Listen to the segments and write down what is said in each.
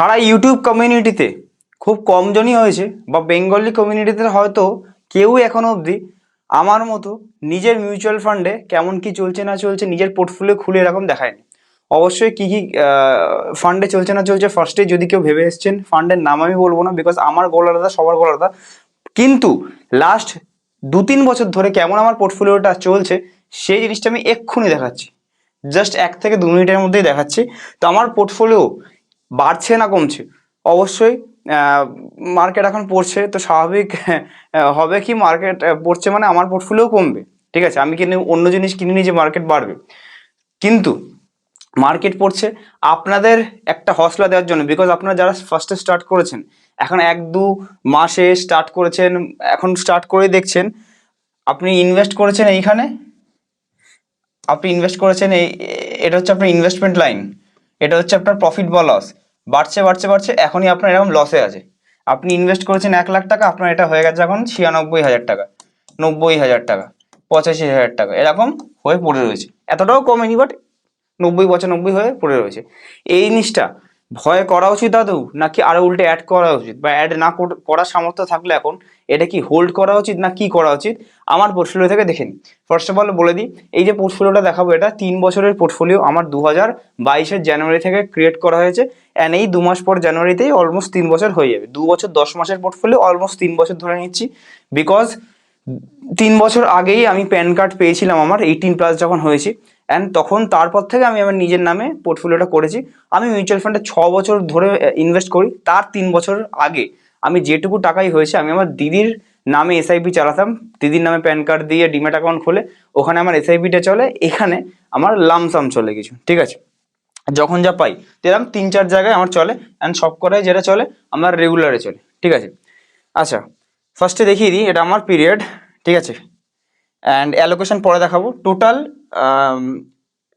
সারা YouTube কমিউনিটিতে খুব কমজনই হয়েছে, বা বেঙ্গলি কমিউনিটিতে হয়তো কেউ এখনও অবধি আমার মতো নিজের মিউচুয়াল ফান্ডে কেমন কি চলছে না চলছে নিজের পোর্টফোলিও খুলে এরকম দেখায়নি। অবশ্যই কী কী ফান্ডে চলছে না চলছে ফার্স্টে যদি কেউ ভেবে এসছেন, ফান্ডের নাম আমি বলব না বিকজ আমার গোল আলাদা, সবার গোল আলাদা। কিন্তু লাস্ট দু তিন বছর ধরে কেমন আমার পোর্টফোলিওটা চলছে, সেই জিনিসটা আমি এক্ষুনি দেখাচ্ছি। জাস্ট এক থেকে দু মিনিটের মধ্যেই দেখাচ্ছি। তো আমার পোর্টফোলিও বাড়ছে না কমছে? অবশ্যই মার্কেট এখন পড়ছে, তো স্বাভাবিক হবে কি মার্কেট পড়ছে মানে আমার পোর্টফোলিও কমবে। ঠিক আছে, আমি কিনে, অন্য জিনিস কিনিনি যে মার্কেট বাড়বে। কিন্তু মার্কেট পড়ছে, আপনাদের একটা হসলা দেওয়ার জন্য বিকজ আপনারা যারা ফার্স্টে স্টার্ট করেছেন, এখন এক দু মাসে স্টার্ট করেছেন, এখন স্টার্ট করে দেখছেন, আপনি ইনভেস্ট করেছেন এইখানে? আপনি ইনভেস্ট করেছেন এই, এটা হচ্ছে আপনার ইনভেস্টমেন্ট লাইন এটা হচ্ছে আপনার প্রফিট বা লস বাড়ছে বাড়ছে বাড়ছে, এখনই আপনার এরকম লসে আছে। আপনি ইনভেস্ট করেছেন এক লাখ টাকা, আপনার এটা হয়ে গেছে এখন ছিয়ানব্বই হাজার টাকা, নব্বই হাজার টাকা, পঁচাশি হাজার টাকা, এরকম হয়ে পড়ে রয়েছে। এতটাও কমেনি বাট নব্বই, পঁচানব্বই হয়ে পড়ে রয়েছে। এই জিনিসটা ভয় করা উচিত দাদু? নাকি আরও উল্টে অ্যাড করা উচিত? বা অ্যাড না কর- করার সামর্থ্য থাকলে এখন এটা কি হোল্ড করা উচিত না কি করা উচিত? আমার পোর্টফোলিও থেকে দেখে নিই ফার্স্ট অফ অল বলে দিই, এই যে পোর্টফোলিওটা দেখাবো, এটা তিন বছরের পোর্টফোলিও আমার দু হাজার বাইশের জানুয়ারি থেকে ক্রিয়েট করা হয়েছে। অ্যান্ড এই দু মাস পর জানুয়ারিতেই অলমোস্ট তিন বছর হয়ে যাবে। দু বছর, দশ মাসের পোর্টফোলিও অলমোস্ট তিন বছর ধরে নিচ্ছি। বিকজ তিন বছর আগেই আমি প্যান কার্ড পেয়েছিলাম আমার এইটিন প্লাস যখন হয়েছি। অ্যান্ড তখন তারপর থেকে আমি আমার নিজের নামে পোর্টফোলিওটা করেছি। আমি মিউচুয়াল ফান্ডে ছ বছর ধরে ইনভেস্ট করি। তার তিন বছর আগে আমি যেটুকু টাকাই হয়েছে, আমি আমার দিদির নামে এসআইপি চালাতাম। দিদির নামে প্যান কার্ড দিয়ে ডিমেট অ্যাকাউন্ট খুলে, ওখানে আমার এসআইপিটা চলে, এখানে আমার লামসাম চলে কিছু। ঠিক আছে? যখন যা পাই এরকম তিন চার জায়গায় আমার চলে। অ্যান্ড সব কটাই যেটা চলে, আমার রেগুলারে চলে। ঠিক আছে? আচ্ছা ফার্স্টে দেখিয়ে দিই, এটা আমার পিরিয়ড ঠিক আছে? অ্যান্ড অ্যালোকেশন পরে দেখাবো। টোটাল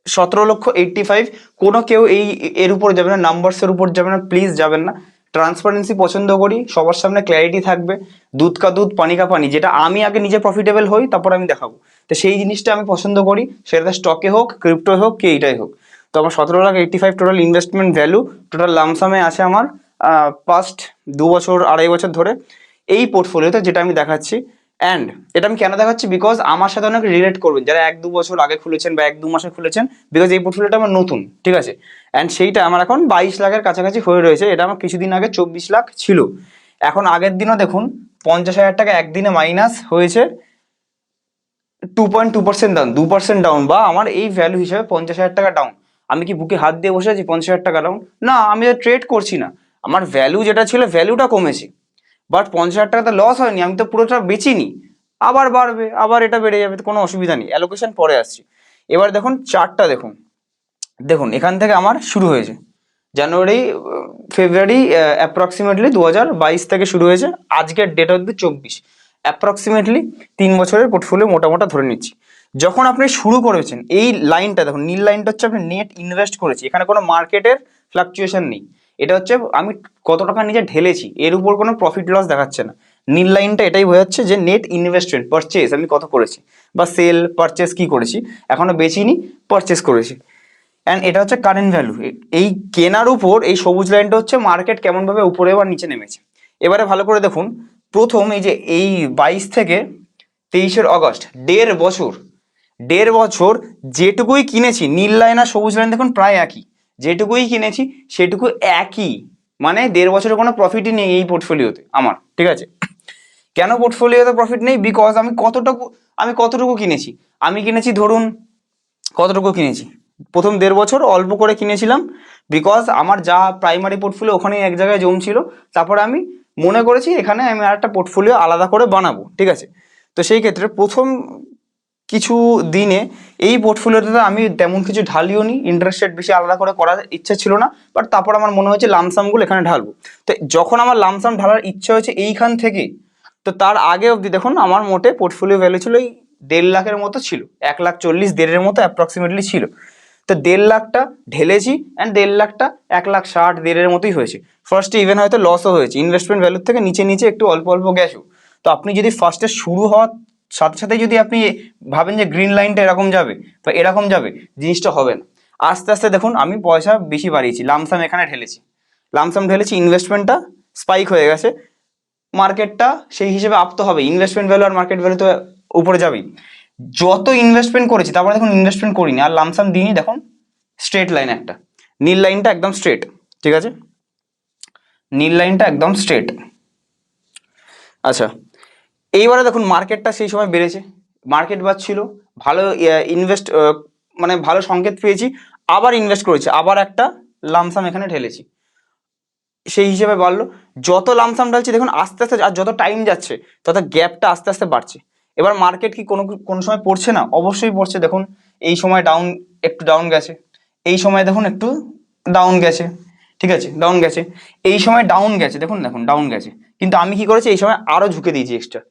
সতেরো লক্ষ এইট্টি ফাইভ কোনো কেউ এই, এর উপর যাবে না নাম্বারসের উপর যাবে না প্লিজ যাবেন না। ট্রান্সপারেন্সি পছন্দ করি, সবার সামনে ক্ল্যারিটি থাকবে। দুধ কা দুধ, পানি কা পানি, যেটা আমি আগে নিজে প্রফিটেবল হই, তারপর আমি দেখাবো। তো সেই জিনিসটা আমি পছন্দ করি সেটা স্টকে হোক ক্রিপ্টো হোক, কি এইটাই হোক। তো আমার সতেরো lakh eighty five total investment value total লামসামে আছে আমার পাস্ট দু বছর, আড়াই বছর ধরে। এই পোর্টফোলিওতে যেটা আমি দেখাচ্ছি অ্যান্ড এটা আমি কেন দেখাচ্ছি? বিকজ আমার সাথে অনেক রিলেট করবেন। যারা এক দু বছর আগে খুলেছেন বা এক দু মাসে খুলেছেন বিকজ এই পোর্টফোলিওটা আমার নতুন, ঠিক আছে? অ্যান্ড সেইটা আমার এখন বাইশ লাখের কাছাকাছি হয়ে রয়েছে। এটা আমার কিছুদিন আগে চব্বিশ লাখ ছিল। এখন আগের দিনও দেখুন, পঞ্চাশ হাজার টাকা একদিনে মাইনাস হয়েছে। Two point two percent down দু পার্সেন্ট ডাউন বা আমার এই ভ্যালু হিসেবে পঞ্চাশ হাজার টাকা ডাউন আমি কি বুকে হাত দিয়ে বসে আছি পঞ্চাশ হাজার টাকা ডাউন না, আমি ট্রেড করছি না। আমার ভ্যালু যেটা ছিল ভ্যালুটা কমেছে। বাট পঞ্চাশ হাজার টাকা তো লস হয়নি, আমি তো পুরোটা বেচিনি। আবার বাড়বে, আবার এটা বেড়ে যাবে, কোনো অসুবিধা নেই। অ্যালোকেশন পরে আসছি। এবার দেখুন চারটা দেখুন। দেখুন, এখান থেকে আমার শুরু হয়েছে। জানুয়ারি, ফেব্রুয়ারি অ্যাপ্রক্সিমেটলি দু হাজার বাইশ থেকে শুরু হয়েছে। আজকের ডেট অব্দি চব্বিশ। অ্যাপ্রক্সিমেটলি তিন বছরের পোর্টফোলিও মোটামোটা ধরে নিচ্ছি। যখন আপনি শুরু করেছেন, এই লাইনটা দেখুন, নীল লাইনটা হচ্ছে আপনি নেট ইনভেস্ট করেছি। এখানে কোনো মার্কেটের ফ্লাকচুয়েশন নেই। এটা হচ্ছে আমি কত টাকা নিজে ঢেলেছি, এর উপর কোনো প্রফিট লস দেখাচ্ছে না। নীল লাইনটা এটাই বোঝাচ্ছে যে নেট ইনভেস্টমেন্ট পারচেস আমি কত করেছি, বা সেল পারচেস কি করেছি, এখনও বেচিনি পারচেস করেছি। অ্যান্ড এটা হচ্ছে কারেন্ট ভ্যালু এই কেনার উপর এই সবুজ লাইনটা হচ্ছে মার্কেট কেমনভাবে উপরে বা নিচে নেমেছে। এবারে ভালো করে দেখুন, প্রথম এই যে এই বাইশ থেকে তেইশের অগস্ট দেড় বছর দেড় বছর যেটুকুই কিনেছি, নীল লাইন আর সবুজ লাইন দেখুন প্রায় একই। যেটুকুই কিনেছি, সেটুকু একই। মানে দেড় বছরের কোনো প্রফিটই নেই এই পোর্টফোলিওতে আমার, ঠিক আছে? কেন পোর্টফোলিওতে প্রফিট নেই? বিকজ আমি কতটুকু আমি কতটুকু কিনেছি? আমি কিনেছি, ধরুন, কতটুকু কিনেছি? প্রথম দেড় বছর অল্প করে কিনেছিলাম বিকজ আমার যা প্রাইমারি পোর্টফোলিও ওখানেই এক জায়গায় জমছিল, তারপরে আমি মনে করেছি এখানে আমি আর একটা পোর্টফোলিও আলাদা করে বানাবো, ঠিক আছে? তো সেই ক্ষেত্রে প্রথম কিছু দিনে এই পোর্টফোলিওতে আমি তেমন কিছু ঢালিও নি। ইন্টারেস্ট রেট বেশি আলাদা করে করার ইচ্ছা ছিল না বাট তারপর আমার মনে হয়েছে লামসামগুলো এখানে ঢালবো। তো যখন আমার লামসাম ঢালার ইচ্ছা হয়েছে এইখান থেকে, তো তার আগে অবধি দেখুন আমার মোটে পোর্টফোলিও ভ্যালু ছিল এই দেড় লাখের মতো ছিল। এক লাখ চল্লিশ দেড়ের মতো অ্যাপ্রক্সিমেটলি ছিল। তো দেড় লাখটা ঢেলেছি অ্যান্ড দেড় লাখটা এক লাখ ষাট দেড়ের মতোই হয়েছে। ফার্স্টে ইভেন হয়তো লসও হয়েছে। ইনভেস্টমেন্ট ভ্যালুর থেকে নিচে নিচে একটু অল্প অল্প গেছো তো আপনি যদি ফার্স্টে শুরু হওয়ার সাথে সাথে যদি আপনি ভাবেন যে গ্রিন লাইনটা এরকম যাবে বা এরকম যাবে, জিনিসটা হবে না। আস্তে আস্তে দেখুন, আমি পয়সা বেশি বাড়িয়েছি লামসাম এখানে ঢেলেছি। লামসাম ঢেলেছি ইনভেস্টমেন্টটা স্পাইক হয়ে গেছে। মার্কেটটা সেই হিসেবে আপ তো হবে ইনভেস্টমেন্ট ভ্যালু আর মার্কেট ভ্যালু তো উপরে যাবেই। যত ইনভেস্টমেন্ট করেছি, তারপরে দেখুন ইনভেস্টমেন্ট করিনি, আর লামসাম দিইনি, দেখুন স্ট্রেট লাইন একটা। নীল লাইনটা একদম স্ট্রেট ঠিক আছে? নীল লাইনটা একদম স্ট্রেট আচ্ছা এইবারে দেখুন মার্কেটটা সেই সময় বেড়েছে। মার্কেট বাড়ছিল, ভালো ইনভেস্ট মানে ভালো সংকেত পেয়েছি, আবার ইনভেস্ট করেছি, আবার একটা লামসাম এখানে ঢেলেছি। সেই হিসেবে বাড়লো। যত লামসাম ঢালছি, দেখুন আস্তে আস্তে আর যত টাইম যাচ্ছে, তত গ্যাপটা আস্তে আস্তে বাড়ছে। এবার মার্কেট কি কোনো কোনো সময় পড়ছে না? অবশ্যই পড়ছে। দেখুন, এই সময় ডাউন একটু ডাউন গেছে। এই সময় দেখুন, একটু ডাউন গেছে। ঠিক আছে? ডাউন গেছে। এই সময় ডাউন গেছে। দেখুন দেখুন ডাউন গেছে। কিন্তু আমি কি করেছি? এই সময় আরও ঝুঁকে দিয়েছি এক্সট্রা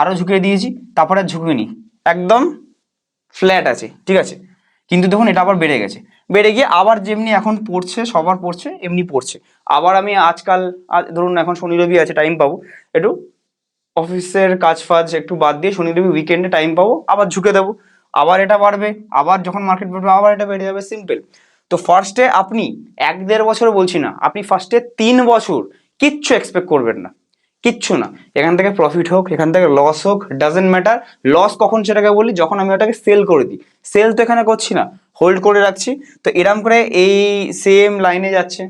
আরও ঝুঁকে দিয়েছি, তারপরে আর ঝুঁকিনি একদম ফ্ল্যাট আছে, ঠিক আছে? কিন্তু দেখুন, এটা আবার বেড়ে গেছে। বেড়ে গিয়ে আবার যেমনি এখন পড়ছে, সবার পড়ছে, এমনি পড়ছে। আবার আমি আজকাল, আজ ধরুন এখন শনি রবি আছে টাইম পাবো। একটু অফিসের কাজ ফাজ একটু বাদ দিয়ে শনি রবি উইকেন্ডে টাইম পাবো, আবার ঝুঁকে দেবো। আবার এটা বাড়বে, আবার যখন মার্কেট বাড়বে আবার এটা বেড়ে যাবে সিম্পল তো ফার্স্টে আপনি এক দেড় বছর বলছি না, আপনি ফার্স্টে তিন বছর কিচ্ছু এক্সপেক্ট করবেন না। কিচ্ছু না। এখান থেকে প্রফিট হোক, এখান থেকে লস হোক ডাজেন্ট ম্যাটার লস কখন সেটাকে বলি? যখন আমি ওটাকে সেল করে দিই। সেল তো এখানে করছি না। হোল্ড করে রাখছি। তো এরম করে এই সেম লাইনে যাচ্ছে।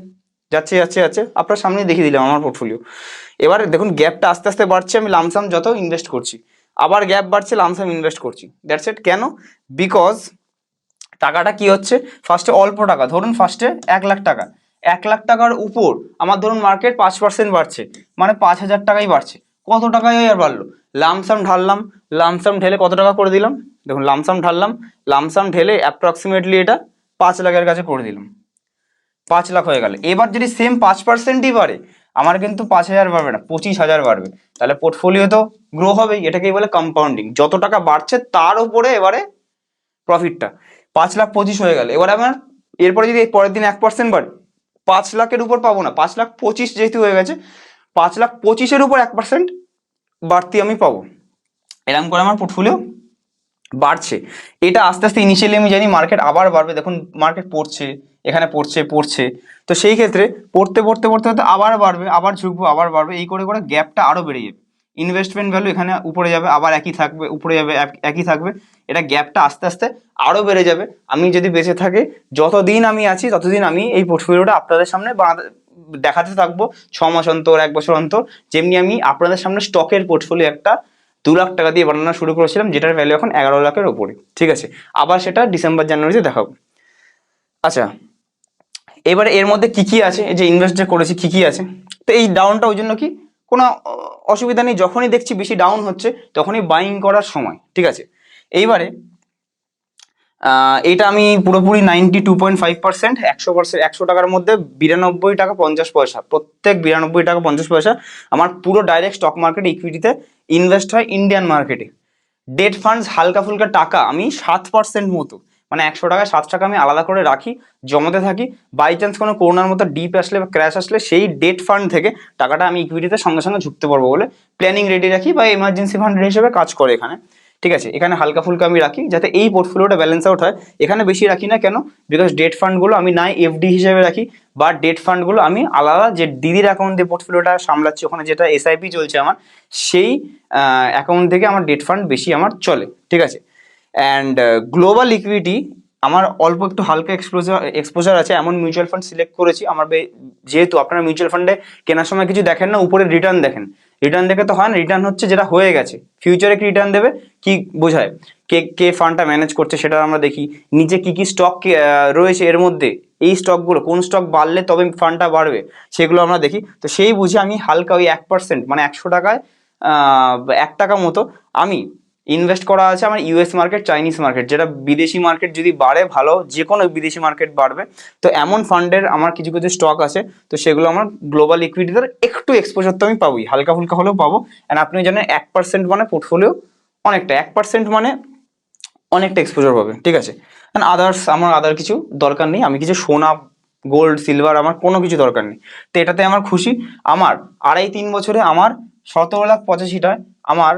যাচ্ছে যাচ্ছে যাচ্ছে। আপনার সামনে দেখিয়ে দিলাম আমার পোর্টফোলিও এবার দেখুন গ্যাপটা আস্তে আস্তে বাড়ছে। আমি লামসাম যত ইনভেস্ট করছি। আবার গ্যাপ বাড়ছে লামসাম ইনভেস্ট করছি। দ্যাটস ইট কেন? বিকজ টাকাটা কি হচ্ছে? ফার্স্টে অল্প টাকা। ধরুন ফার্স্টে এক লাখ টাকা। এক লাখ টাকার উপর আমার ধরুন মার্কেট পাঁচ পার্সেন্ট বাড়ছে মানে পাঁচ হাজার টাকাই বাড়ছে। কত টাকায় আর বাড়লো? লামসাম ঢাললাম লামসাম ঢেলে কত টাকা করে দিলাম? দেখুন লামসাম ঢাললাম লামসাম ঢেলে অ্যাপ্রক্সিমেটলি এটা পাঁচ লাখের কাছে করে দিলাম। পাঁচ লাখ হয়ে গেল। এবার যদি সেম পাঁচ পার্সেন্টই বাড়ে, আমার কিন্তু পাঁচ হাজার বাড়বে না, পঁচিশ হাজার বাড়বে। তাহলে পোর্টফোলিও তো গ্রো হবেই, এটাকেই বলে কম্পাউন্ডিং যত টাকা বাড়ছে, তার উপরে এবারে প্রফিটটা পাঁচ লাখ পঁচিশ হয়ে গেল। এবার আমার, এরপরে যদি পরের দিন এক পার্সেন্ট বাড়ে পাঁচ লাখের উপর পাবো না, পাঁচ লাখ পঁচিশ যেহেতু হয়ে গেছে, পাঁচ লাখ পঁচিশের উপর এক পার্সেন্ট বাড়তি আমি পাবো। এরকম করে আমার পোর্টফোলিও বাড়ছে। এটা আস্তে আস্তে ইনিশিয়ালি আমি জানি মার্কেট আবার বাড়বে, দেখুন মার্কেট পড়ছে, এখানে পড়ছে পড়ছে। তো সেই ক্ষেত্রে পড়তে পড়তে পড়তে পড়তে আবার বাড়বে, আবার ঝুঁকবো, আবার বাড়বে, এই করে করে গ্যাপটা আরও বেড়ে যাবে। ইনভেস্টমেন্ট ভ্যালু এখানে উপরে যাবে, আবার একই থাকবে, উপরে যাবে, এক- একই থাকবে। এটা গ্যাপটা আস্তে আস্তে আরও বেড়ে যাবে। আমি যদি বেঁচে থাকি, যতদিন আমি আছি, ততদিন আমি এই পোর্টফোলিওটা আপনাদের সামনে বানাতে, দেখাতে থাকব, ছ মাস অন্তর, এক বছর অন্তর। যেমনি আমি আপনাদের সামনে স্টকের পোর্টফোলিও একটা দু লাখ টাকা দিয়ে বানানো শুরু করেছিলাম, যেটার ভ্যালু এখন এগারো লাখের ওপরে ঠিক আছে? আবার সেটা ডিসেম্বর জানুয়ারিতে দেখাবো। আচ্ছা এবারে এর মধ্যে কি কি আছে? যে ইনভেস্ট করেছি, কি কি আছে? তো এই ডাউনটা ওই জন্য কি কোনো অসুবিধা নেই, যখনই দেখছি বেশি ডাউন হচ্ছে, তখনই বাইং করার সময়, ঠিক আছে? এইবারে এটা আমি পুরোপুরি ninety two point five percent একশো পার্সেন্ট একশো টাকার মধ্যে বিরানব্বই টাকা পঞ্চাশ পয়সা, প্রত্যেক বিরানব্বই টাকা পঞ্চাশ পয়সা আমার পুরো ডাইরেক্ট স্টক মার্কেট ইকুইটিতে ইনভেস্ট হয় ইন্ডিয়ান মার্কেটে ডেট ফান্ডস হালকা ফুলকা টাকা, আমি সাত পার্সেন্ট মতো। মানে একশো টাকা সাত টাকা আমি আলাদা করে রাখি, জমাতে থাকি। বাই চান্স কোনো করোনার মতো ডিপ আসলে বা ক্র্যাশ আসলে সেই ডেট ফান্ড থেকে টাকাটা আমি ইকুইটিতে সঙ্গে সঙ্গে ঝুঁকতে পারব বলে প্ল্যানিং রেডি রাখি বা এমার্জেন্সি ফান্ড হিসেবে কাজ করে এখানে। ঠিক আছে, এখানে হালকা ফুলকা আমি রাখি যাতে এই পোর্টফোলিওটা ব্যালেন্স আউট হয়। এখানে বেশি রাখি না কেন? বিকজ ডেট ফান্ডগুলো আমি নাই এফডি হিসেবে রাখি বা ডেট ফান্ডগুলো আমি আলাদা যে দিদির অ্যাকাউন্ট দিয়ে পোর্টফোলিওটা সামলাচ্ছি, ওখানে যেটা এসআইপি চলছে আমার, সেই অ্যাকাউন্ট থেকে আমার ডেট ফান্ড বেশি আমার চলে। ঠিক আছে অ্যান্ড গ্লোবাল ইকুইটি আমার অল্প একটু হালকা এক্সপোজার এক্সপোজার আছে, এমন মিউচুয়াল ফান্ড সিলেক্ট করেছি, আমার যেহেতু আপনারা মিউচুয়াল ফান্ডে কেনার সময় কিছু দেখেন না, উপরে রিটার্ন দেখেন। রিটার্ন দেখে তো হয় না রিটার্ন হচ্ছে যেটা হয়ে গেছে। ফিউচারে কি রিটার্ন দেবে, কি বোঝায়? কে কে ফান্ডটা ম্যানেজ করছে সেটা আমরা দেখি। নিচে কি কি স্টক রয়েছে এর মধ্যে? এই স্টকগুলো কোন স্টক বাড়লে তবে ফান্ডটা বাড়বে? সেগুলো আমরা দেখি। তো সেই বুঝে আমি হালকা ওই এক পার্সেন্ট মানে একশো টাকায় এক টাকা মতো আমি ইনভেস্ট করা আছে আমার ইউএস মার্কেট চাইনিজ মার্কেট যেটা বিদেশি মার্কেট যদি বাড়ে ভালো যে কোনো বিদেশি মার্কেট বাড়বে। তো এমন ফান্ডের আমার কিছু কিছু স্টক আছে, তো সেগুলো আমার গ্লোবাল ইকুইটিতে একটু এক্সপোজার তো আমি পাবোই, হালকা ফুলকা হলেও পাবো। অ্যান্ড আপনি জানেন এক পার্সেন্ট মানে পোর্টফোলিও অনেকটা, এক পার্সেন্ট মানে অনেকটা এক্সপোজার পাবে, ঠিক আছে? অ্যান্ড আদার্স আমার আদার কিছু দরকার নেই, আমি কিছু সোনা গোল্ড সিলভার আমার কোনো কিছু দরকার নেই। তো এটাতে আমার খুশি। আমার আড়াই তিন বছরে আমার সতেরো লাখ পঁচাশিটায় আমার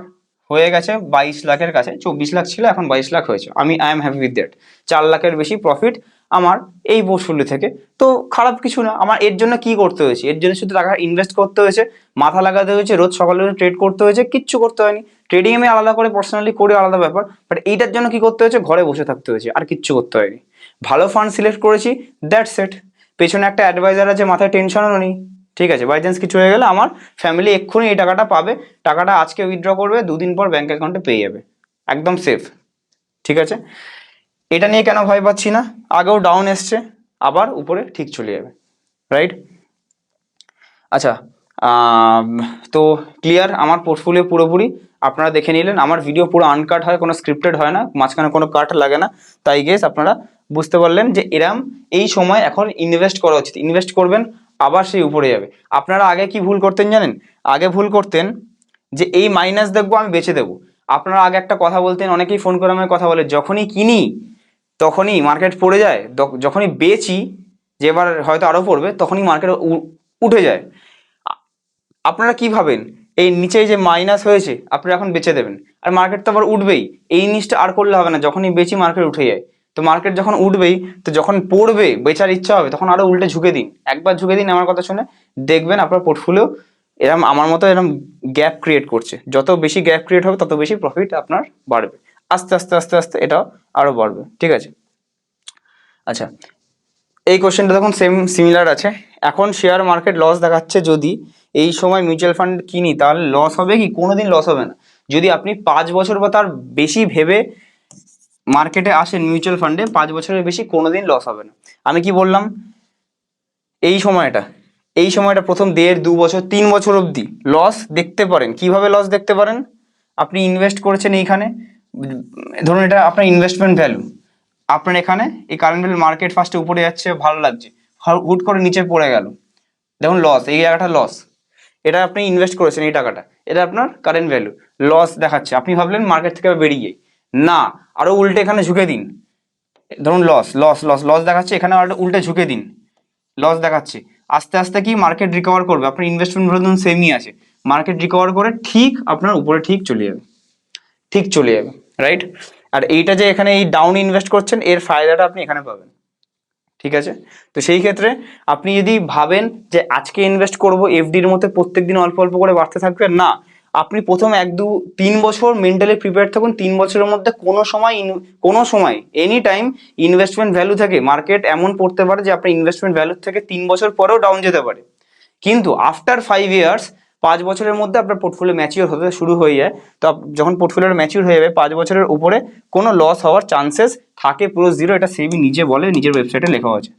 হয়ে গেছে বাইশ লাখের কাছে, চব্বিশ লাখ ছিল, এখন বাইশ লাখ হয়েছে। আমি I am happy with that চার লাখের বেশি প্রফিট আমার এই পোর্টফোলিও থেকে। তো খারাপ কিছু না, আমার এর জন্য কি করতে হয়েছে? এর জন্য শুধু টাকা ইনভেস্ট করতে হয়েছে, মাথা লাগাতে হয়েছে, রোজ সকালে ট্রেড করতে হয়েছে, কিচ্ছু করতে হয়নি। ট্রেডিং আমি আলাদা করে পার্সোনালি করে আলাদা ব্যাপার। বাট এইটার জন্য কি করতে হয়েছে? ঘরে বসে থাকতে হয়েছে, আর কিচ্ছু করতে হয়নি। ভালো ফান্ড সিলেক্ট করেছি দ্যাটস সেট পেছনে একটা অ্যাডভাইজার আছে, মাথায় টেনশনও নেই। ঠিক আছে বাই চান্স কিছু হয়ে গেলে আমার ফ্যামিলি এক্ষুনি এই টাকাটা পাবে, টাকাটা আজকে উইথড্র করবে, দুদিন পর ব্যাঙ্ক অ্যাকাউন্টে পেয়ে যাবে, একদম সেফ ঠিক আছে? এটা নিয়ে কেন ভয় পাচ্ছি না, আগেও ডাউন এসছে, আবার উপরে ঠিক চলে যাবে রাইট আচ্ছা তো ক্লিয়ার আমার পোর্টফোলিও পুরোপুরি, আপনারা দেখে নিলেন, আমার ভিডিও পুরো আনকাট হয়, কোনো স্ক্রিপ্টেড হয় না, মাঝখানে কোনো কাট লাগে না, তাই গেস আপনারা বুঝতে পারলেন যে এরম এই সময় এখন ইনভেস্ট করা উচিত ইনভেস্ট করবেন আবার সেই উপরে যাবে। আপনারা আগে কি ভুল করতেন জানেন? আগে ভুল করতেন যে এই মাইনাস দেখব, আমি বেচে দেবো। আপনারা আগে একটা কথা বলতেন, অনেকেই ফোন করে আমাকে কথা বলে, যখনই কিনি, তখনই মার্কেট পড়ে যায়। যখনই বেচি, যে এবার হয়তো আরও পড়বে, তখনই মার্কেট উঠে যায়। আপনারা কি ভাবেন? এই নিচে যে মাইনাস হয়েছে, আপনারা এখন বেচে দেবেন। আর মার্কেট তো আবার উঠবেই। এই জিনিসটা আর করলে হবে না। যখনই বেচি মার্কেট উঠে যায়। তো মার্কেট যখন উঠবেই, তো যখন পড়বে, বেচার ইচ্ছা হবে, তখন আরও উল্টে ঝুঁকে দিন। একবার ঝুঁকে দিন আমার কথা শুনে, দেখবেন আপনার পোর্টফোলিও এরম, আমার মতো এরম গ্যাপ ক্রিয়েট করছে। যত বেশি গ্যাপ ক্রিয়েট হবে, তত বেশি প্রফিট আপনার বাড়বে। আস্তে আস্তে আস্তে আস্তে এটাও আরও বাড়বে, ঠিক আছে? আচ্ছা এই কোশ্চেনটা দেখুন সেম সিমিলার আছে। এখন শেয়ার মার্কেট লস দেখাচ্ছে যদি এই সময় মিউচুয়াল ফান্ড কিনি, তাহলে লস হবে কি? কোনোদিন লস হবে না। যদি আপনি পাঁচ বছর বা তার বেশি ভেবে মার্কেটে আসেন মিউচুয়াল ফান্ডে পাঁচ বছরের বেশি কোনোদিন লস হবে না। আমি কি বললাম? এই সময়টা এই সময়টা প্রথম দেড়, দু বছর, তিন বছর অবধি লস দেখতে পারেন। কীভাবে লস দেখতে পারেন? আপনি ইনভেস্ট করেছেন এইখানে, ধরুন এটা আপনার ইনভেস্টমেন্ট ভ্যালু আপনার এখানে এই কারেন্ট ভ্যালু মার্কেট ফার্স্টে উপরে যাচ্ছে, ভালো লাগছে। হুট করে নিচে পড়ে গেল। দেখুন লস এই জায়গাটা লস এটা আপনি ইনভেস্ট করেছেন এই টাকাটা। এটা আপনার কারেন্ট ভ্যালু লস দেখাচ্ছে। আপনি ভাবলেন মার্কেট থেকে বেরিয়ে না আরও উল্টে এখানে ঝুঁকে দিন। ধরুন লস লস লস লস দেখাচ্ছে, এখানে আরও উল্টে ঝুঁকে দিন। লস দেখাচ্ছে। আস্তে আস্তে কি মার্কেট রিকভার করবে? আপনার ইনভেস্টমেন্ট ধরুন সেমই আছে। মার্কেট রিকভার করে ঠিক আপনার উপরে ঠিক চলে যাবে। ঠিক চলে যাবে রাইট আর এইটা যে এখানে এই ডাউন ইনভেস্ট করছেন, এর ফায়দাটা আপনি এখানে পাবেন। ঠিক আছে? তো সেই ক্ষেত্রে আপনি যদি ভাবেন যে আজকে ইনভেস্ট করব এফডির মধ্যে প্রত্যেক দিন অল্প অল্প করে বাড়তে থাকবে, না। আপনি প্রথম এক, দু, তিন বছর মেন্টালি প্রিপেয়ার থাকুন, তিন বছরের মধ্যে কোনো সময় কোনো সময় এনি টাইম ইনভেস্টমেন্ট ভ্যালু থেকে মার্কেট এমন পড়তে পারে যে আপনার ইনভেস্টমেন্ট ভ্যালু থেকে তিন বছর পরেও ডাউন যেতে পারে। কিন্তু আফটার ফাইভ ইয়ার্স পাঁচ বছরের মধ্যে আপনার পোর্টফোলিও ম্যাচিওর হতে শুরু হয়ে যায়। তো যখন পোর্টফোলিওর ম্যাচিওর হয়ে যাবে, পাঁচ বছরের উপরে কোনো লস হওয়ার চান্সেস থাকে, পুরো জিরো এটা সেবি নিজে বলে, নিজের ওয়েবসাইটে লেখা আছে।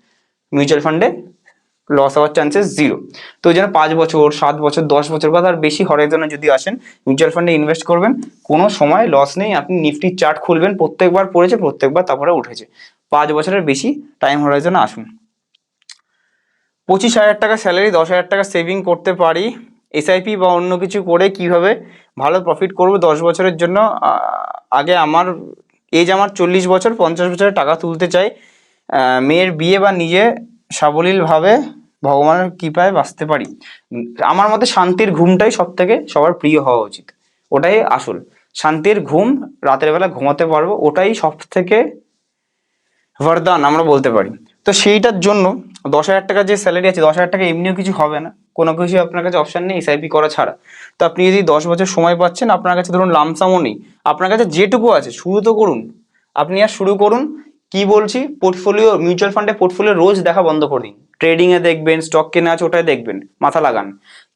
মিউচুয়াল ফান্ডে লস হওয়ার চান্সেস জিরো তো জন্য পাঁচ বছর, সাত বছর, দশ বছর বা তার বেশি হরাইজনে যদি আসেন মিউচুয়াল ফান্ডে ইনভেস্ট করবেন, কোনো সময় লস নেই, আপনি নিফটির চার্ট খুলবেন, প্রত্যেকবার পড়েছে, প্রত্যেকবার তারপরে উঠেছে। পাঁচ বছরের বেশি টাইম হরাইজনে আসুন। পঁচিশ হাজার টাকা স্যালারি দশ হাজার টাকা সেভিং করতে পারি। এসআইপি বা অন্য কিছু করে কীভাবে ভালো প্রফিট করব দশ বছরের জন্য? আগে আমার এজ আমার চল্লিশ বছর, পঞ্চাশ বছরের টাকা তুলতে চাই। মেয়ের বিয়ে বা নিজে সাবলীলভাবে ভগবানের কৃপায় বাঁচতে পারি। আমার মতে শান্তির ঘুমটাই সব থেকে সবার প্রিয় হওয়া উচিত। ওটাই আসল। শান্তির ঘুম রাতের বেলা ঘুমাতে পারব, ওটাই সব থেকে বরদান আমরা বলতে পারি। তো সেইটার জন্য দশ হাজার টাকা যে স্যালারি আছে, দশ হাজার টাকা এমনিও কিছু হবে না। কোনো কিছু আপনার কাছে অপশান নেই এসআইপি করা ছাড়া। তো আপনি যদি দশ বছর সময় পাচ্ছেন, আপনার কাছে ধরুন লামসামও নেই। আপনার কাছে যেটুকু আছে, শুরু তো করুন। আপনি আর শুরু করুন কি বলছি? পোর্টফোলিও মিউচুয়াল ফান্ডে পোর্টফোলিও রোজ দেখা বন্ধ করে দিন। ট্রেডিং এ দেখবেন স্টক কেনা আছে ওটাই দেখবেন মাথা লাগান।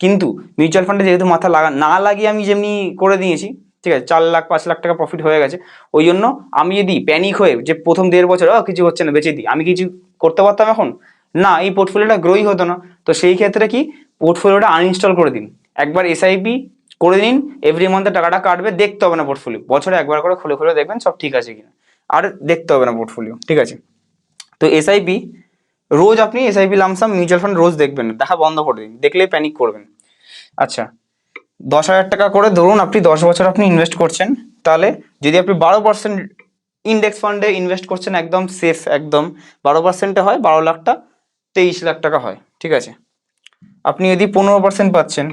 কিন্তু মিউচুয়াল ফান্ডে যেহেতু মাথা লাগান না লাগিয়ে আমি যেমনি করে দিয়েছি ঠিক আছে চার লাখ পাঁচ লাখ টাকা প্রফিট হয়ে গেছে ওই জন্য আমি যদি প্যানিক হয়ে যে প্রথম দেড় বছর "আহ, কিছু হচ্ছে না বেঁচে দিই। আমি কিছু করতে পারতাম এখন? না এই পোর্টফোলিওটা গ্রোই হতো না। তো সেই ক্ষেত্রে কি? পোর্টফোলিওটা আনইনস্টল করে দিন। একবার এসআইপি করে দিন এভরি মান্থে টাকাটা কাটবে দেখতে হবে না পোর্টফোলিও বছরে একবার করে খুলে খুলে দেখবেন সব ঠিক আছে কিনা। আর দেখতে হবে না পোর্টফোলিও ঠিক আছে? তো এসআইপি রোজ আপনি SIP lump sum mutual fund রোজ দেখবেন, দেখা বন্ধ করে দিন, দেখলেই প্যানিক করবেন। আচ্ছা দশ হাজার টাকা করে ধরুন আপনি দশ বছর আপনি ইনভেস্ট করছেন, তাহলে যদি আপনি বারো পার্সেন্ট ইন্ডেক্স ফান্ডে ইনভেস্ট করছেন, একদম সেফ একদম, বারো পার্সেন্টে হয়, বারো লাখটা তেইশ লাখ টাকা হয়, ঠিক আছে? আপনি যদি পনেরো পার্সেন্ট পাচ্ছেন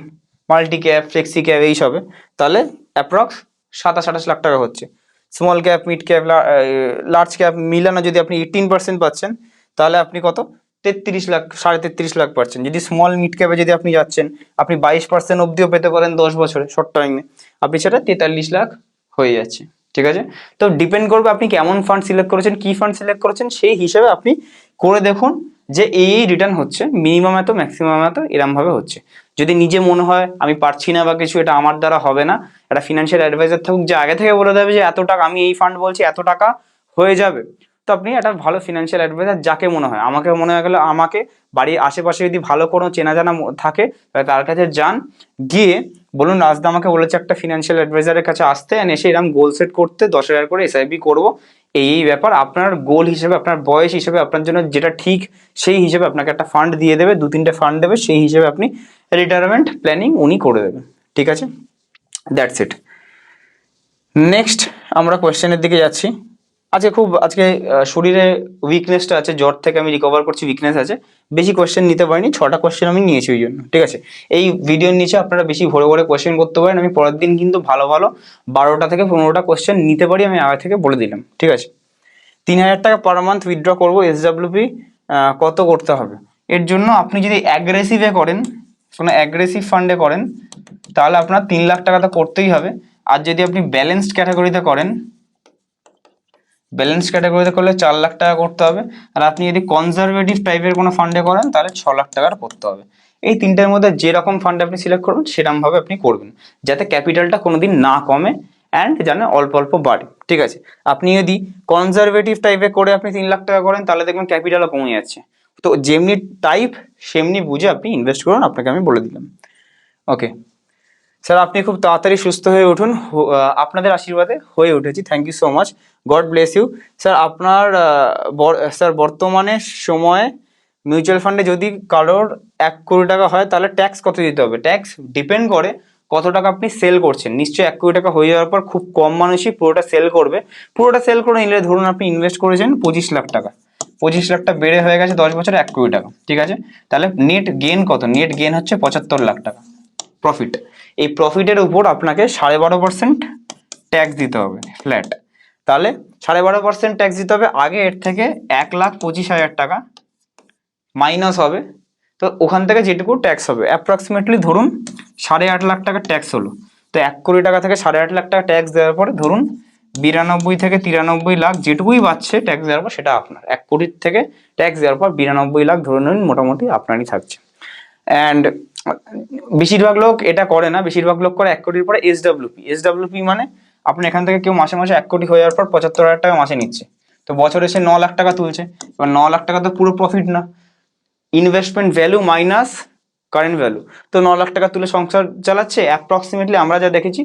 মাল্টি ক্যাপ ফ্লেক্সি ক্যাপ এইসবে, তাহলে অ্যাপ্রক্স সাতাশ আঠাশ লাখ টাকা হচ্ছে। Small cap mid cap large cap মিলানো যদি আপনি এইটিন পার্সেন্ট পাচ্ছেন, তাহলে আপনি কত? তেত্রিশ লাখ, সাড়ে তেত্রিশ লাখ পাচ্ছেন। যদি স্মল মিড ক্যাপে যদি আপনি যাচ্ছেন, আপনি বাইশ পার্সেন্ট অবধিও পেতে পারেন দশ বছরে শর্ট টাইমে আপনি সেটা তেতাল্লিশ লাখ হয়ে যাচ্ছে, ঠিক আছে? তো ডিপেন্ড করবে আপনি কেমন ফান্ড সিলেক্ট করেছেন, কি ফান্ড সিলেক্ট করেছেন, সেই হিসাবে আপনি করে দেখুন যে এই রিটার্ন হচ্ছে মিনিমাম এত ম্যাক্সিমাম এত, এরমভাবে হচ্ছে। যদি নিজে মনে হয় আমি পারছি না বা কিছু, এটা আমার দ্বারা হবে না, একটা ফিনান্সিয়াল অ্যাডভাইজার থাকুক যে আগে থেকে বলে দেবে যে এত টাকা, আমি এই ফান্ড বলছি, এত টাকা হয়ে যাবে। তো আপনি একটা ভালো ফিনান্সিয়াল অ্যাডভাইজার যাকে মনে হয়, আমাকে মনে হয়ে গেলো আমাকে বাড়ির আশেপাশে যদি ভালো কোনো চেনা জানা থাকে, তাহলে তার কাছে যান, গিয়ে বলুন, রাজদা আমাকে বলেছে একটা ফিনান্সিয়াল অ্যাডভাইজারের কাছে আসতে এসে এরকম গোল সেট করতে দশ হাজার করে এসআইপি করব এই ব্যাপার আপনার গোল হিসেবে, আপনার বয়স হিসেবে, আপনার জন্য যেটা ঠিক, সেই হিসেবে আপনাকে একটা ফান্ড দিয়ে দেবে, দু তিনটে ফান্ড দেবে, সেই হিসেবে আপনি রিটায়ারমেন্ট প্ল্যানিং উনি করে দেবেন। ঠিক আছে? দ্যাটস ইট নেক্সট আমরা কোয়েশ্চেনের দিকে যাচ্ছি। আজকে খুব, আজকে শরীরে উইকনেসটা আছে, জ্বর থেকে আমি রিকভার করছি উইকনেস আছে। বেশি কোয়েশ্চেন নিতে পারিনি, ছটা কোয়েশ্চেন আমি নিয়েছি ওই জন্য, ঠিক আছে? এই ভিডিওর নিচে আপনারা বেশি ভরে ভরে কোয়েশ্চেন করতে পারেন, আমি পরের দিন কিন্তু ভালো ভালো বারোটা থেকে পনেরোটা কোয়েশ্চেন নিতে পারি, আমি আগে থেকে বলে দিলাম, ঠিক আছে? তিন হাজার টাকা পার মান্থ উইথড্র করব এসডাব্লিউপি কত করতে হবে? এর জন্য আপনি যদি অ্যাগ্রেসিভে করেন, কোনো অ্যাগ্রেসিভ ফান্ডে করেন, তাহলে আপনার তিন লাখ টাকা তো করতেই হবে। আর যদি আপনি ব্যালেন্সড ক্যাটাগরিতে করেন ব্যালেন্স ক্যাটাগরিতে করলে চার লাখ টাকা করতে হবে। আর আপনি যদি কনজারভেটিভ টাইপের কোনো ফান্ডে করেন, তাহলে ছ লাখ টাকার করতে হবে। এই তিনটের মধ্যে যেরকম ফান্ড আপনি সিলেক্ট করবেন, সেরকমভাবে আপনি করবেন। যাতে ক্যাপিটালটা কোনোদিন না কমে অ্যান্ড যেন অল্প অল্প বাড়ে। ঠিক আছে? আপনি যদি কনজারভেটিভ টাইপে করে আপনি তিন লাখ টাকা করেন, তাহলে দেখবেন ক্যাপিটালও কমে যাচ্ছে। তো যেমনি টাইপ সেমনি বুঝে আপনি ইনভেস্ট করুন, আপনাকে আমি বলে দিলাম। ওকে স্যার আপনি খুব তাড়াতাড়ি সুস্থ হয়ে উঠুন। আপনাদের আশীর্বাদে হয়ে উঠেছি। Thank you so much God bless you sir আপনার স্যার বর্তমানে সময়ে মিউচুয়াল ফান্ডে যদি কারোর এক কোটি টাকা হয়, তাহলে ট্যাক্স কত দিতে হবে? ট্যাক্স ডিপেন্ড করে কত টাকা আপনি সেল করছেন। নিশ্চয়ই এক কোটি টাকা হয়ে যাওয়ার পর খুব কম মানুষই পুরোটা সেল করবে। পুরোটা সেল করে নিলে ধরুন আপনি ইনভেস্ট করেছেন পঁচিশ লাখ টাকা। পঁচিশ লাখটা বেড়ে হয়ে গেছে দশ বছরে এক কোটি টাকা। ঠিক আছে? তাহলে নেট গেন কত? নেট গেন হচ্ছে পঁচাত্তর লাখ টাকা। প্রফিট এই প্রফিটের উপর আপনাকে সাড়ে বারো পার্সেন্ট ট্যাক্স দিতে হবে ফ্ল্যাট তাহলে সাড়ে বারো পার্সেন্ট ট্যাক্স দিতে হবে, আগে এর থেকে এক লাখ পঁচিশ হাজার টাকা মাইনাস হবে। তো ওখান থেকে যেটুকু ট্যাক্স হবে অ্যাপ্রক্সিমেটলি ধরুন সাড়ে আট লাখ টাকা ট্যাক্স হলো। তো এক কোটি টাকা থেকে সাড়ে আট লাখ টাকা ট্যাক্স দেওয়ার পরে ধরুন বিরানব্বই থেকে তিরানব্বই লাখ যেটুকুই বাড়ছে ট্যাক্স দেওয়ার পর সেটা আপনার। এক কোটির থেকে ট্যাক্স দেওয়ার পর বিরানব্বই লাখ ধরে নিন মোটামুটি আপনারই থাকছে। অ্যান্ড বেশিরভাগ লোক এটা করে না, বেশিরভাগ লোক করে এক কোটির পরে এসডাব্লিউপি এসডাব্লিউপি মানে আপনি এখান থেকে কেউ মাসে মাসে এক কোটি হয়ে যাওয়ার পর পঁচাত্তর হাজার টাকা মাসে নিচ্ছে। তো বছরে সে ন লাখ টাকা তুলছে। এবার ন লাখ টাকা তো পুরো প্রফিট না। Investment value minus current value তো ন লাখ টাকা তুলে সংসার চালাচ্ছে। অ্যাপ্রক্সিমেটলি আমরা যা দেখেছি,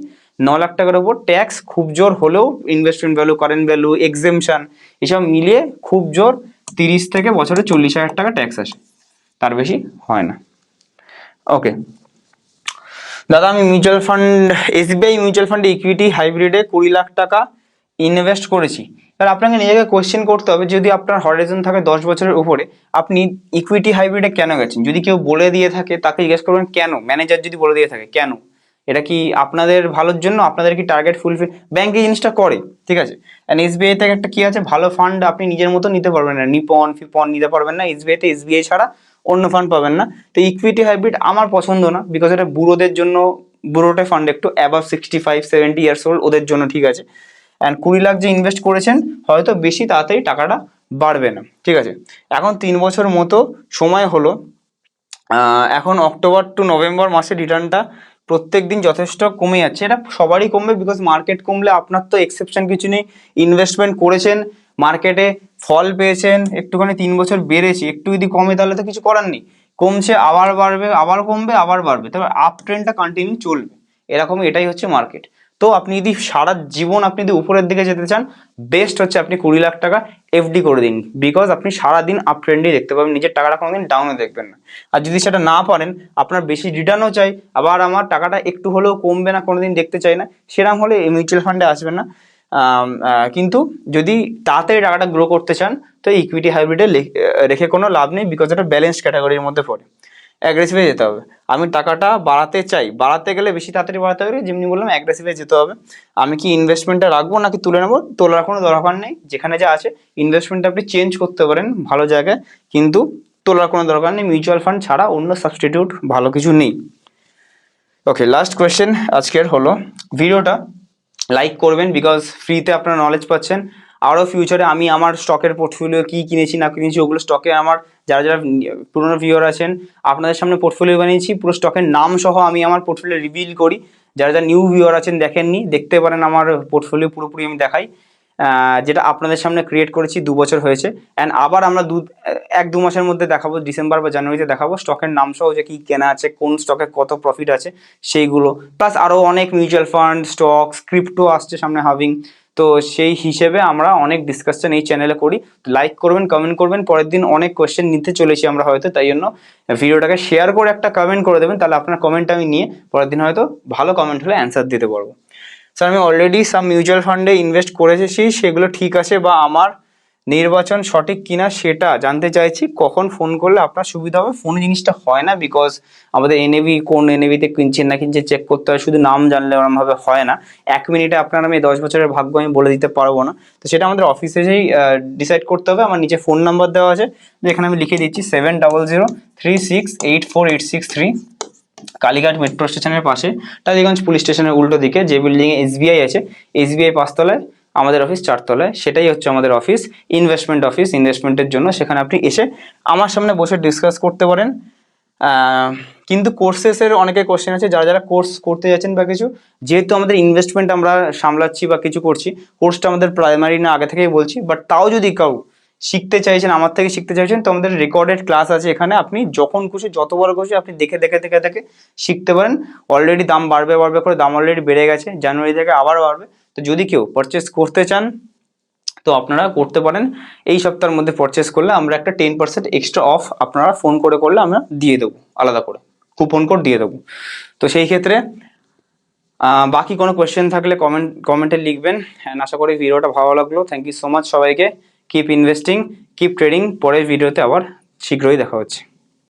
ন লাখ টাকার উপর ট্যাক্স খুব জোর হলেও investment value current value exemption এসব মিলিয়ে খুব জোর তিরিশ থেকে বছরে চল্লিশ হাজার টাকা ট্যাক্স আসে। তার বেশি হয় না। ওকে দাদা, আমি মিউচুয়াল ফান্ড এসবিআই মিউচুয়াল ফান্ডে ইকুইটি হাইব্রিডে কুড়ি লাখ টাকা ইনভেস্ট করেছি। এবার আপনাকে নিজেকে কোয়েশ্চেন করতে হবে, যদি আপনার হরাইজন থাকে দশ বছরের উপরে, আপনি ইকুইটি হাইব্রিডে কেন গেছেন? যদি কেউ বলে দিয়ে থাকে, তাকে জিজ্ঞেস করবেন, কেন? ম্যানেজার যদি বলে দিয়ে থাকে, কেন? এটা কি আপনাদের ভালোর জন্য? আপনাদের কি টার্গেট ফুলফিল ব্যাংক এই জিনিসটা করে, ঠিক আছে? অ্যান্ড এসবিআই থেকে একটা কি আছে? ভালো ফান্ড আপনি নিজের মতো নিতে পারবেন না। নিপন ফিপন নিতে পারবেন না। এসবিআইতে এসবিআই ছাড়া অন্য ফান্ড পাবেন না। তো ইকুইটি হাইব্রিড আমার পছন্দ না বিকজ এটা বুড়োদের জন্য, বুড়োটে ফান্ড একটু above sixty five seventy years old ওদের জন্য ঠিক আছে। অ্যান্ড কুড়ি লাখ যে ইনভেস্ট করেছেন, হয়তো বেশি তাড়াতাড়ি টাকাটা বাড়বে না, ঠিক আছে? এখন তিন বছর মতো সময় হলো। এখন অক্টোবর টু নভেম্বর মাসে রিটার্নটা প্রত্যেক দিন যথেষ্ট কমে যাচ্ছে। এটা সবারই কমবে বিকজ মার্কেট কমলে আপনার তো এক্সেপশন কিছু নেই। ইনভেস্টমেন্ট করেছেন মার্কেটে ফল পেয়েছেন, একটুখানি তিন বছর বেড়েছে, একটু যদি কমে তাহলে তো কিছু করার নেই। কমছে, আবার বাড়বে, আবার কমবে, আবার বাড়বে। তবে আপ ট্রেন্ডটা কন্টিনিউ চলবে। এরকম এটাই হচ্ছে মার্কেট তো আপনি যদি সারা জীবন আপনি যদি উপরের দিকে যেতে চান বেস্ট হচ্ছে আপনি কুড়ি লাখ টাকা এফডি করে দিন। বিকজ আপনি সারাদিন আপ ট্রেন্ডই দেখতে পাবেন, নিজের টাকাটা কোনোদিন ডাউনে দেখবেন না। আর যদি সেটা না পারেন, আপনার বেশি রিটার্নও চাই, আবার আমার টাকাটা একটু হলেও কমবে না, কোনোদিন দেখতে চাই না, সেরকম হলে মিউচুয়াল ফান্ডে আসবেন না। কিন্তু যদি তাড়াতাড়ি টাকাটা গ্রো করতে চান, তো ইকুইটি হাইব্রিডে রেখে কোনো লাভ নেই বিকজ এটা ব্যালেন্স ক্যাটাগরির মধ্যে পড়ে। অ্যাগ্রেসিভে যেতে হবে। আমি টাকাটা বাড়াতে চাই, বাড়াতে গেলে বেশি তাড়াতাড়ি বাড়াতে হবে। যেমনি বললাম অ্যাগ্রেসিভে যেতে হবে। আমি কি ইনভেস্টমেন্টটা রাখব নাকি তুলে নেব? তোলার কোনো দরকার নেই। যেখানে যা আছে ইনভেস্টমেন্টটা আপনি চেঞ্জ করতে পারেন ভালো জায়গায়। কিন্তু তোলার কোনো দরকার নেই। মিউচুয়াল ফান্ড ছাড়া অন্য সাবস্টিটিউট ভালো কিছু নেই। ওকে লাস্ট কোয়েশ্চেন আজকের হলো ভিডিওটা লাইক করবেন বিকজ ফ্রিতে আপনারা নলেজ পাচ্ছেন। আরও ফিউচারে আমি আমার স্টকের পোর্টফোলিও কী কিনেছি, না কিনেছি, ওগুলো স্টকে আমার যারা যারা পুরোনো ভিউর আছেন, আপনাদের সামনে পোর্টফোলিও বানিয়েছি, পুরো স্টকের নাম সহ আমি আমার পোর্টফোলিও রিভিল করি। যারা যারা নিউ ভিউর আছেন, দেখেননি, দেখতে পারেন আমার পোর্টফোলিও পুরোপুরি আমি দেখাই। যেটা আপনাদের সামনে ক্রিয়েট করেছি, দু বছর হয়েছে। অ্যান্ড আবার আমরা দু, এক দু মাসের মধ্যে দেখাবো, ডিসেম্বর বা জানুয়ারিতে দেখাবো স্টকের নাম সহ যে কী কেনা আছে, কোন স্টকে কত প্রফিট আছে, সেইগুলো। প্লাস আরও অনেক মিউচুয়াল ফান্ড স্টক ক্রিপ্টো আসছে সামনে হাভিং তো সেই হিসেবে আমরা অনেক ডিসকাশন এই চ্যানেলে করি। লাইক করবেন কমেন্ট করবেন, পরের দিন অনেক কোয়েশ্চেন নিতে চলেছি আমরা হয়তো, তাই জন্য ভিডিওটাকে শেয়ার করে একটা কমেন্ট করে দেবেন, তাহলে আপনার কমেন্ট আমি নিয়ে পরের দিন হয়তো ভালো কমেন্ট হলে অ্যান্সার দিতে পারব। স্যার আমি অলরেডি সাম মিউচুয়াল ফান্ডে ইনভেস্ট করেছি, সেগুলো ঠিক আছে বা আমার নির্বাচন সঠিক কিনা সেটা জানতে চাইছি। কখন ফোন করলে আপনার সুবিধা হবে? ফোন জিনিসটা হয় না বিকজ আমাদের এনএভি কোন এনএভিতে কিনছেন না কিনছেন চেক করতে হয়। শুধু নাম জানলে ওরমভাবে হয় না। এক মিনিটে আপনার আমি দশ বছরের ভাগ্য আমি বলে দিতে পারব না। তো সেটা আমাদের অফিসে যেই ডিসাইড করতে হবে। আমার নিচে ফোন নাম্বার দেওয়া আছে। যেখানে আমি লিখে দিচ্ছি seven double zero three six eight four eight six three Kalighat metro স্টেশনের পাশে। টালিগঞ্জ পুলিশ স্টেশনের উল্টো দিকে। যে বিল্ডিংয়ে এসবিআই আছে। এসবিআই পাঁচতলায়। আমাদের অফিস চারতলায়। সেটাই হচ্ছে আমাদের অফিস ইনভেস্টমেন্ট অফিস ইনভেস্টমেন্টের জন্য সেখানে আপনি এসে আমার সামনে বসে ডিসকাস করতে পারেন। কিন্তু কোর্সেসের অনেকে কোশ্চেন আছে, যারা যারা কোর্স করতে যাচ্ছেন বা কিছু, যেহেতু আমাদের ইনভেস্টমেন্ট আমরা সামলাচ্ছি বা কিছু করছি কোর্সটা আমাদের প্রাইমারি না, আগে থেকেই বলছি বাট তাও যদি কাউ শিখতে চাইছেন, আমার থেকে শিখতে চাইছেন, তো আমাদের রেকর্ডেড ক্লাস আছে এখানে। আপনি যখন খুশি যতবার খুশি, আপনি দেখে দেখে দেখে দেখে শিখতে পারেন। অলরেডি দাম বাড়বে বাড়বে করে, দাম অলরেডি বেড়ে গেছে। জানুয়ারি থেকে আবার বাড়বে। তো যদি কেউ পারচেস করতে চান, তো আপনারা করতে পারেন। এই সপ্তাহের মধ্যে পারচেস করলে আমরা একটা টেন পার্সেন্ট এক্সট্রা অফ আপনারা ফোন করে করলে আমরা দিয়ে দেবো, আলাদা করে। কুপন কোড দিয়ে দেবো। তো সেই ক্ষেত্রে বাকি কোনো কোয়েশ্চেন থাকলে কমেন্ট কমেন্টে লিখবেন। হ্যাঁ আশা করি ভিডিওটা ভালো লাগল। থ্যাংক ইউ সো মাচ সবাইকে। কিপ ইনভেস্টিং কিপ ট্রেডিং পরের ভিডিওতে আবার শীঘ্রই দেখা হচ্ছে।